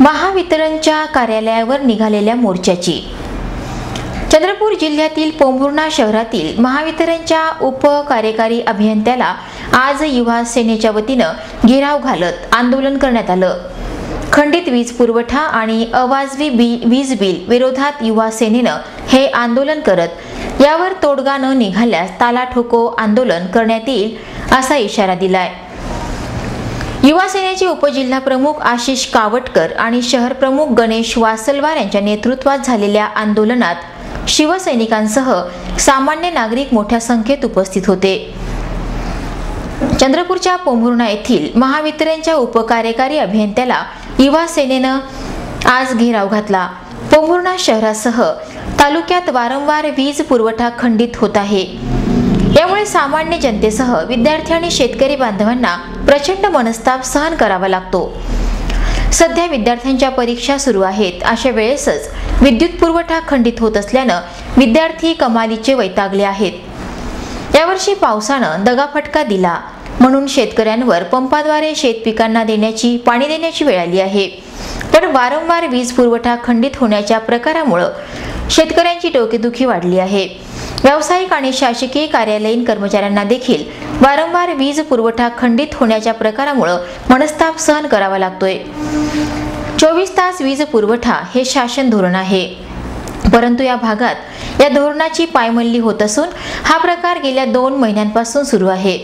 महावितरणच्या कार्यालयावर निघालेल्या मोर्चाची. चंद्रपूर जिल्ह्यातील पोंभुर्णा शहरातील महावितरणच्या उपकार्यकारी अभियंत्याला आज युवा सेनेच्या वतीनं घेराव घालत आंदोलन करण्यात आलं. खंडित वीज पुरवठा आणि अवाजवी बी वीज बिल विरोधात युवा सेनेनं हे आंदोलन करत यावर तोडगा न निघाल्यास ताला ठोको आंदोलन करण्यात येईल असा इशारा दिलाय. युवा सेनेचे उपजिल्हा प्रमुख आशिष कावटकर आणि शहर प्रमुख गणेश वासलवार यांच्या नेतृत्वात झालेल्या आंदोलनात शिवसैनिकांसह सामान्य नागरिक मोठ्या संख्येत उपस्थित होते. चंद्रपूरच्या पोंभुर्णा येथील महावितरणच्या उपकार्यकारी अभियंत्याला युवा सेनेनं आज घेराव घातला. पोंभुर्णा शहरासह तालुक्यात वारंवार वीज पुरवठा खंडित होत आहे. यामुळे सामान्य जनतेसह विद्यार्थी आणि शेतकरी बांधवांना प्रचंड मनस्ताप सहन करावा लागतो. सध्या विद्यार्थ्यांच्या परीक्षा सुरू आहेत. अशा वेळेसच विद्युत पुरवठा खंडित होत असल्यानं विद्यार्थी कमालीचे वैतागले आहेत. यावर्षी पावसानं दगाफटका दिला. म्हणून शेतकऱ्यांवर पंपाद्वारे शेत पिकांना देण्याची पाणी देण्याची वेळ आली आहे. पण वारंवार वीज पुरवठा खंडित होण्याच्या प्रकारामुळं शेतकऱ्यांची डोकेदुखी वाढली आहे. व्यावसायिक आणि शासकीय कार्यालयीन कर्मचाऱ्यांना देखील वारंवार वीज पुरवठा खंडित होण्याच्या प्रकारामुळं मनस्ताप सहन करावा लागतोय. चोवीस तास वीज पुरवठा हे शासन धोरण आहे. परंतु या भागात या धोरणाची पायमल्ली होत असून हा प्रकार गेल्या दोन महिन्यांपासून सुरू आहे.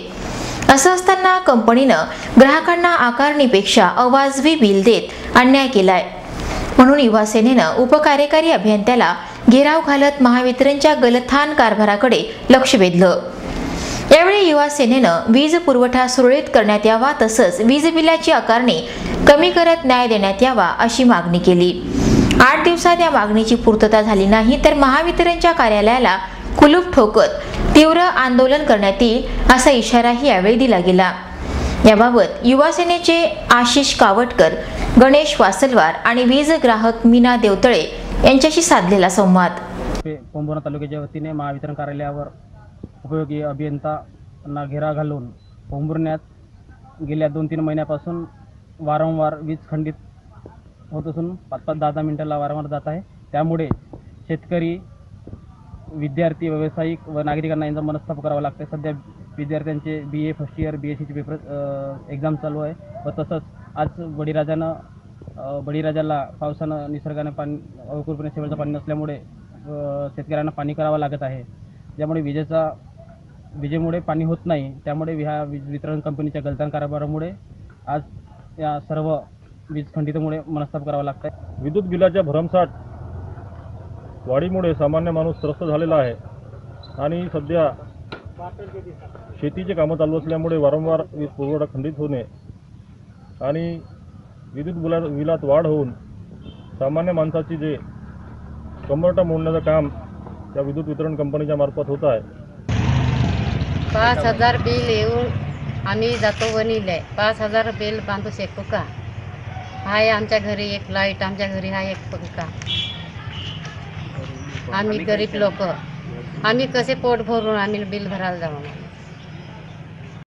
असं असताना कंपनीनं ग्राहकांना आकारणीपेक्षा अवाजवी बिल देत अन्याय केलाय. म्हणून युवासेनेनं उपकार्यकारी अभियंत्याला घेराव घालत महावितरणच्या गलथान कारभाराकडे लक्ष वेधलं. यावेळी युवा सेनेनं वीज पुरवठा सुरळीत करण्यात यावा तसंच वीज बिलाची आकारणी कमी करत न्याय देण्यात यावा अशी मागणी केली. आठ दिवसात या मागणीची पूर्तता झाली नाही तर महावितरणच्या कार्यालयाला कुलूप ठोकत तीव्र आंदोलन करण्यात येईल असा इशाराही यावेळी दिला गेला. याबाबत युवा सेनेचे आशिष कावटकर गणेश वासलवार आणि वीज ग्राहक मीना देवतळे यांच्याशी साधलेला संवाद. पे तालुक्याच्या वतीने महावितरण कार्यालयावर उपयोगी अभियंतांना घेरा घालून पोंभुरण्यात गेल्या दोन तीन महिन्यापासून वारंवार वीज खंडित होत असून पाच पाच दहा दहा मिनिटाला वारंवार जात आहे. त्यामुळे शेतकरी विद्यार्थी व्यावसायिक व नागरिकांना यांचा मनस्ताप करावा लागतो सध्या विद्यार्थ्यांचे B A first year B S सीचे पेपर एक्झाम चालू आहे व तसंच आज बळीराजानं बळीराजाला पावसानं निसर्गाने पाणी अवकृपणे शेवटचं पाणी नसल्यामुळे शेतकऱ्यांना पाणी करावं लागत आहे. ज्यामुळे विजेचा विजेमुळे पाणी होत नाही त्यामुळे ह्या वीज वितरण कंपनीच्या गलतान कारभारामुळे आज या सर्व वीज खंडितमुळे मनस्ताप करावा लागत आहे विद्युत बिलाच्या भरमसाठ वाढीमुळे सामान्य माणूस त्रस्त झालेला आहे आणि सध्या शेतीचे कामं चालू असल्यामुळे वारंवार वीज पुरवठा खंडित होणे आणि विद्युत बुला बिलात वाढ होऊन सामान्य माणसाची जे कंबरटा मोडण्याचं काम त्या विद्युत वितरण कंपनीच्या मार्फत होत आहे. पाच हजार बिल येऊन आम्ही जातो वणीले पाच हजार बिल बांधू शकतो का? आहे आमच्या घरी एक लाइट आमच्या घरी हा एक पंखा. आम्ही गरीब लोक. आम्ही कसे पोट भरून आम्ही बिल भरायला जाऊ?